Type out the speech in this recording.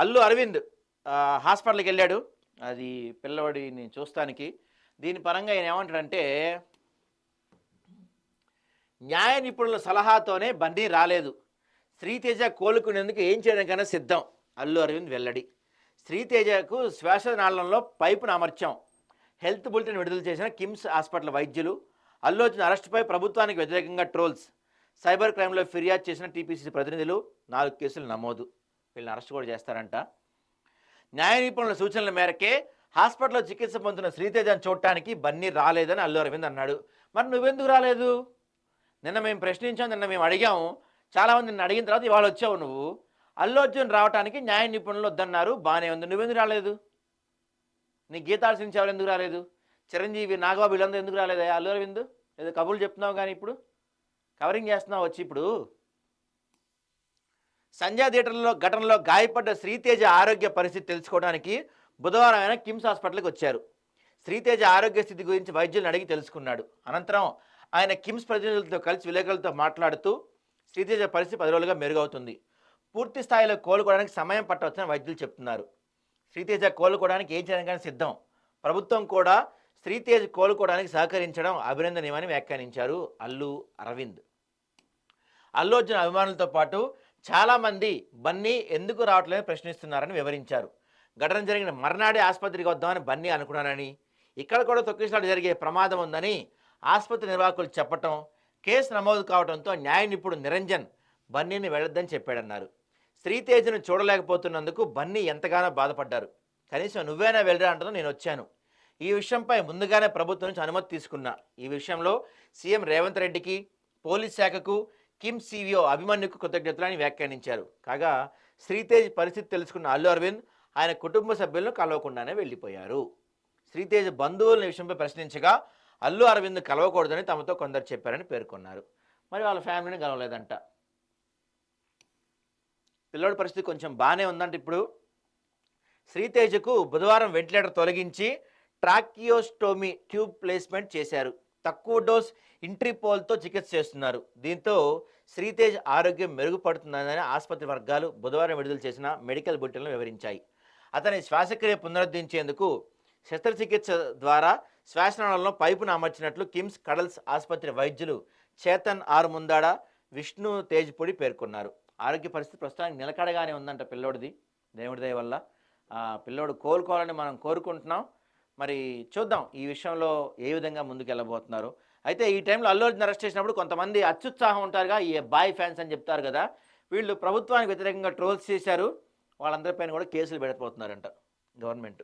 అల్లు అరవింద్ హాస్పిటల్కి వెళ్ళాడు. అది పిల్లవాడిని చూస్తానికి. దీని పరంగా ఆయన ఏమంటాడంటే న్యాయ నిపుణుల సలహాతోనే బండీ రాలేదు. శ్రీతేజ కోలుకునేందుకు ఏం చేయడానికైనా సిద్ధం. అల్లు అరవింద్ వెల్లడి. శ్రీతేజకు శ్వాసనాళంలో పైపును అమర్చాం. హెల్త్ బులెటిన్ విడుదల చేసిన కిమ్స్ హాస్పిటల్ వైద్యులు అల్లు అర్జున్ అరెస్టుపై ప్రభుత్వానికి వ్యతిరేకంగా ట్రోల్స్. సైబర్ క్రైమ్లో ఫిర్యాదు చేసిన టీపీసీ ప్రతినిధులు నాలుగు కేసులు నమోదు. వీళ్ళని అరెస్ట్ కూడా చేస్తారంట. న్యాయ నిపుణుల సూచనల మేరకే హాస్పిటల్లో చికిత్స పొందుతున్న శ్రీతేజను చూడటానికి బన్నీ రాలేదని అల్లు అరవింద్ అన్నాడు. మరి నువ్వెందుకు రాలేదు? నిన్న మేము ప్రశ్నించాం నిన్న మేము అడిగాము చాలామంది నిన్ను అడిగిన తర్వాత ఇవాళ వచ్చావు నువ్వు. అల్లు అర్జున్ రావడానికి న్యాయ నిపుణులు వద్దన్నారు బాగానే ఉంది. నువ్వెందుకు రాలేదు? నీ గీతాలు సింగ్ ఎవరు ఎందుకు రాలేదు? చిరంజీవి నాగబాబు వీళ్ళందరూ ఎందుకు రాలేదా అల్లు అరవింద్ ఏదో కబుర్లు చెప్తున్నావు కానీ ఇప్పుడు? కవరింగ్ చేస్తున్నావు వచ్చి ఇప్పుడు? సంధ్యా థియేటర్లో ఘటనలో గాయపడ్డ శ్రీతేజ ఆరోగ్య పరిస్థితి తెలుసుకోవడానికి బుధవారం ఆయన కిమ్స్ హాస్పిటల్కి వచ్చారు. శ్రీతేజ ఆరోగ్య స్థితి గురించి వైద్యులను అడిగి తెలుసుకున్నాడు. అనంతరం ఆయన కిమ్స్ ప్రతినిధులతో కలిసి విలేకరులతో మాట్లాడుతూ శ్రీతేజ పరిస్థితి పది రోజులుగా మెరుగవుతుంది. పూర్తి స్థాయిలో కోలుకోవడానికి సమయం పట్టవచ్చని వైద్యులు చెప్తున్నారు. శ్రీతేజ కోలుకోవడానికి ఏం చేయడానికి సిద్ధం? ప్రభుత్వం కూడా శ్రీతేజ్ కోలుకోవడానికి సహకరించడం అభినందనీయమని వ్యాఖ్యానించారు అల్లు అరవింద్. అల్లు అర్జున్ అభిమానులతో పాటు చాలామంది బన్నీ ఎందుకు రావట్లేదని ప్రశ్నిస్తున్నారని వివరించారు. ఘటన జరిగిన మర్నాడే ఆసుపత్రికి వద్దామని బన్నీ అనుకున్నానని ఇక్కడ కూడా తొక్కిసలాట జరిగే ప్రమాదం ఉందని ఆసుపత్రి నిర్వాహకులు చెప్పటం కేసు నమోదు కావడంతో న్యాయ నిపుణుడు నిరంజన్ బన్నీని వెళ్ళొద్దని చెప్పాడన్నారు. శ్రీతేజ్ను చూడలేకపోతున్నందుకు బన్నీ ఎంతగానో బాధపడ్డారు. కనీసం నువ్వేనా వెళ్ళరా అంటూ నేను వచ్చాను. ఈ విషయంపై ముందుగానే ప్రభుత్వం నుంచి అనుమతి తీసుకున్నా. ఈ విషయంలో సీఎం రేవంత్ రెడ్డికి పోలీస్ శాఖకు కిమ్ సివియో అభిమన్యుకు కృతజ్ఞతలని వ్యాఖ్యానించారు. కాగా శ్రీతేజ్ పరిస్థితి తెలుసుకున్న అల్లు అరవింద్ ఆయన కుటుంబ సభ్యులను కలవకుండానే వెళ్ళిపోయారు. శ్రీతేజ్ బంధువుల విషయంపై ప్రశ్నించగా అల్లు అరవింద్ కలవకూడదని తమతో కొందరు చెప్పారని పేర్కొన్నారు. మరి వాళ్ళ ఫ్యామిలీని కలవలేదంట. పిల్లోడి పరిస్థితి కొంచెం బాగానే ఉందంట ఇప్పుడు. శ్రీతేజకు బుధవారం వెంటిలేటర్ తొలగించి ట్రాకియోస్టోమీ ట్యూబ్ ప్లేస్మెంట్ చేశారు. తక్కువ డోస్ ఇంట్రిపోల్తో చికిత్స చేస్తున్నారు. దీంతో శ్రీతేజ్ ఆరోగ్యం మెరుగుపడుతుందని ఆసుపత్రి వర్గాలు బుధవారం విడుదల చేసిన మెడికల్ బులెటిన్లు వివరించాయి. అతని శ్వాసక్రియ పునరుద్ధరించేందుకు శస్త్రచికిత్స ద్వారా శ్వాసనాళంలో పైపును అమర్చినట్లు కిమ్స్ కడల్స్ ఆసుపత్రి వైద్యులు చేతన్ ఆర్ ముందాడ విష్ణు తేజ్పూడి పేర్కొన్నారు. ఆరోగ్య పరిస్థితి ప్రస్తుతానికి నిలకడగానే ఉందంట పిల్లోడిది. దేవుడి దయ వల్ల. పిల్లోడు కోలుకోవాలని మనం కోరుకుంటున్నాం. మరి చూద్దాం ఈ విషయంలో ఏ విధంగా ముందుకు వెళ్ళబోతున్నారు అయితే ఈ టైంలో అల్లు అర్జున్ అరెస్ట్ చేసినప్పుడు కొంతమంది అత్యుత్సాహం ఉంటారుగా ఈ బాయ్ ఫ్యాన్స్ అని చెప్తారు కదా వీళ్ళు ప్రభుత్వానికి వ్యతిరేకంగా ట్రోల్స్ చేశారు వాళ్ళందరిపైన కూడా కేసులు పెడకపోతున్నారంట గవర్నమెంట్.